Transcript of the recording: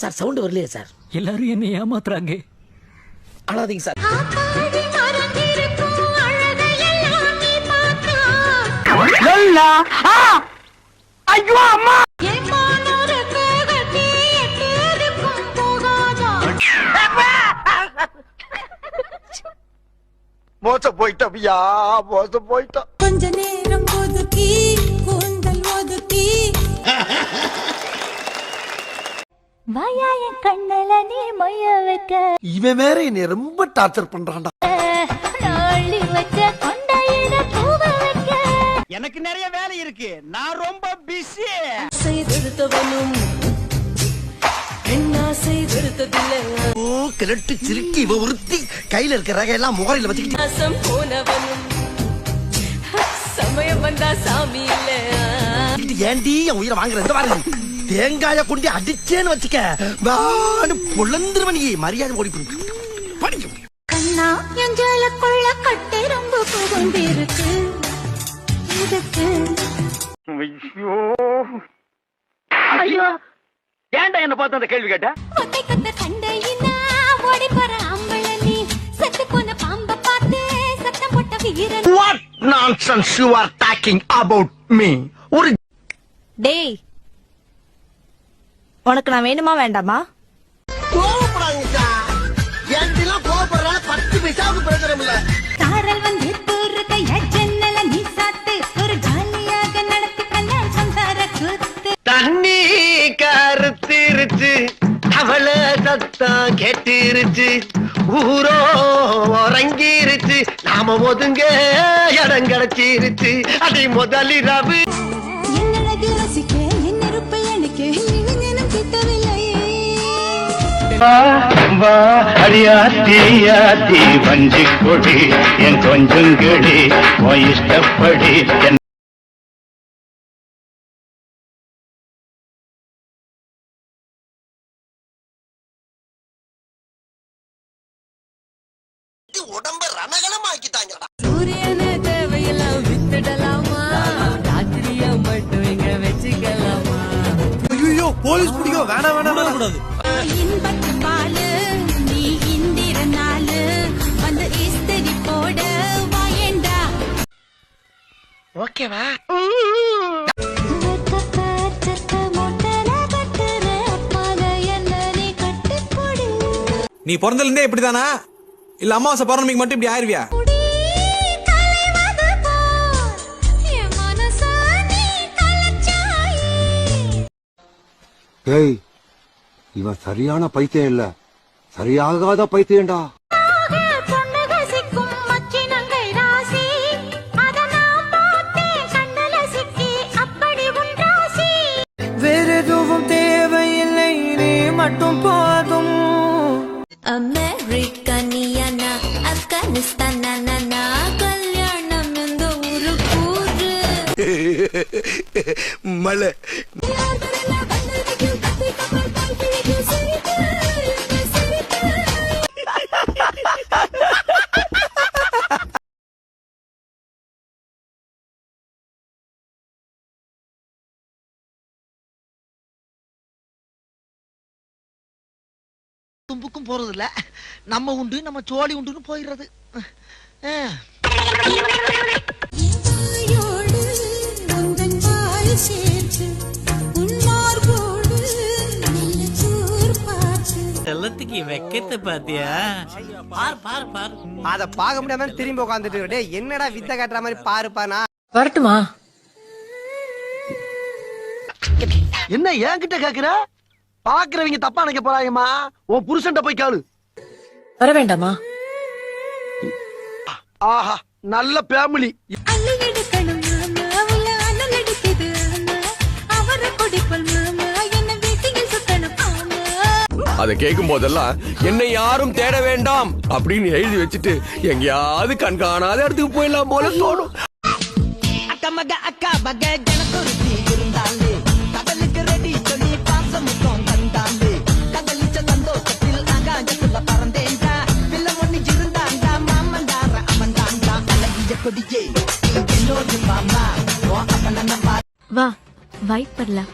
Sir sound வரலையே sir. எல்லாரும் என்ன ஏமாத்துறாங்க. அழாதீங்க சார். ஆத்தாடி மறந்திருக்கும் அழகையெல்லாம் நீ பார்த்தா. என் மானூருக்கு கட்டி எட்டிருக்கும் போகாதா. மோச போயிட்டோம்யா மோச போயிட்டோம். கொஞ்ச நேரம் ஒதுக்கி வாயா என் கண்ணல நீ மைய வைக்க இவன் வேற என்னை ரொம்ப டார்ச்சர் பண்றான்டா. நாளி வச்ச கொண்டையிட பூவ வைக்க. எனக்கு நிறைய வேலை இருக்கு. நான் ரொம்ப பிஸி செய்திருத்தவனும் பெண்ணாசை திருத்ததில்லை. ஓ கிழட்டு சிரிக்கி இவ உறுத்தி கையில இருக்கிற ரகை எல்லாம் முகரையில வச்சுக்கிட்டு. நாசம் போனவனும் சமயம் வந்தா சாமி இல்ல ஏண்டி என் உயிரை வாங்குற இந்த பாருங்க தேங்காய கொண்டு அடிச்சேன்னு வச்சுக்க. வான்னு பொழந்துருவன் நீ மரியாதை ஓடி போய் படிக்கும் கண்ணா கட்டை ரொம்ப புகுந்திருக்கு. இதுக்கு ஏன்டா என்ன பார்த்து அந்த கேள்வி கேட்ட? ஒத்தை கத்த கண்டையினா ஓடி போற அம்பள நீ செத்து போன பாம்ப பார்த்து சத்தம் போட்ட வீரன். What nonsense you are talking about me ஒரு டேய் உனக்கு நான் வேணுமா வேண்டாமா? கோபப்படாதீங்க ஏன்டிலாம் கோபப்படுற பத்து பைசாவுக்கு பிரயோஜனம் இல்ல. சாரல் வந்து தூருக்க ஜன்னல நீ சாத்து ஒரு ஜாலியாக நடத்தி கல்யாணம் சம்சார கூத்து தண்ணி கருத்திருச்சு அவள சத்தம் கேட்டிருச்சு ஊரோ உறங்கிருச்சு நாம ஒதுங்க இடம் கிடைச்சிருச்சு. அதை முதலிரவு என்னழகு ரசிக்க என் நெருப்பை அணைக்க கிட்டவில்லையே அடியாத்தி வஞ்சி கொடி என் கொஞ்சங்கடி உன் இஷ்டப்படி என் உடம்ப ரணகலமாக்கிட்டாங்கடா. வாயேண்டா ஓகேவா? நீ பிறந்ததுலேருந்தே இப்படிதானா? இல்ல அமாவாசை பௌர்ணமிக்கு மட்டும் இப்படி ஆயிருவியா? ஏய் இவன் சரியான பைத்தியம் இல்ல. சரியாகாத பைத்தியம்டா. வேற எதுவும் தேவையில்லை நீ மட்டும் போதும். அமெரிக்கனியனா ஆப்கானிஸ்தான் கல்யாணம் இந்த ஊரு கூறு மலை. தும்புக்கும் போறது இல்ல நம்ம உண்டு நம்ம சோழி உண்டுன்னு போயிடுறது. எல்லாத்துக்கு வெக்கத்தை பாத்தியா? பார் பார் பார். அத பார்க்க முடியாம திரும்பி உட்காந்துட்டு டேய் என்னடா வித்த காட்டுற மாதிரி பாருப்பானா வரட்டுமா? என்ன என்கிட்ட கேக்குற? பாக்குறவங்க தப்பா நினைக்க போறாங்கம்மா உன் புருஷன்ட்ட போய் கேளு. வர வேண்டாமா? ஆஹா நல்ல ஃபேமிலி அதை கேட்கும் போதெல்லாம் என்னை யாரும் தேட வேண்டாம் அப்படின்னு எழுதி வச்சுட்டு எங்கேயாவது கண்காணாத இடத்துக்கு போயிடலாம் போல தோணும். அக்கா மக அக்கா மக வா வைப் பண்ணலாம்